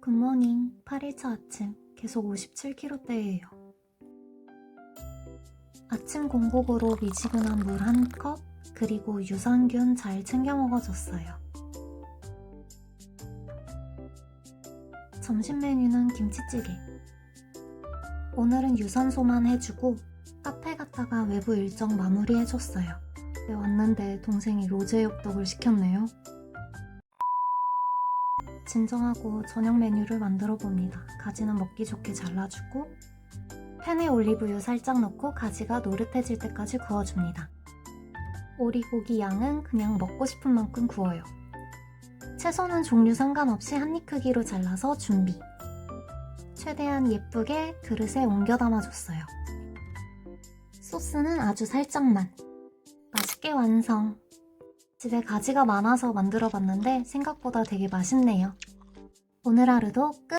굿모닝. 8일차 아침. 계속 57kg대예요. 아침 공복으로 미지근한 물 한 컵, 그리고 유산균 잘 챙겨 먹어줬어요. 점심 메뉴는 김치찌개. 오늘은 유산소만 해주고 카페 갔다가 외부 일정 마무리 해줬어요. 집에 왔는데 동생이 로제 엽떡을 시켰네요. 진정하고 저녁 메뉴를 만들어 봅니다. 가지는 먹기 좋게 잘라주고 팬에 올리브유 살짝 넣고 가지가 노릇해질 때까지 구워줍니다. 오리고기 양은 그냥 먹고 싶은 만큼 구워요. 채소는 종류 상관없이 한 입 크기로 잘라서 준비. 최대한 예쁘게 그릇에 옮겨 담아줬어요. 소스는 아주 살짝만. 맛있게 완성. 집에 가지가 많아서 만들어 봤는데 생각보다 되게 맛있네요. 오늘 하루도 끝!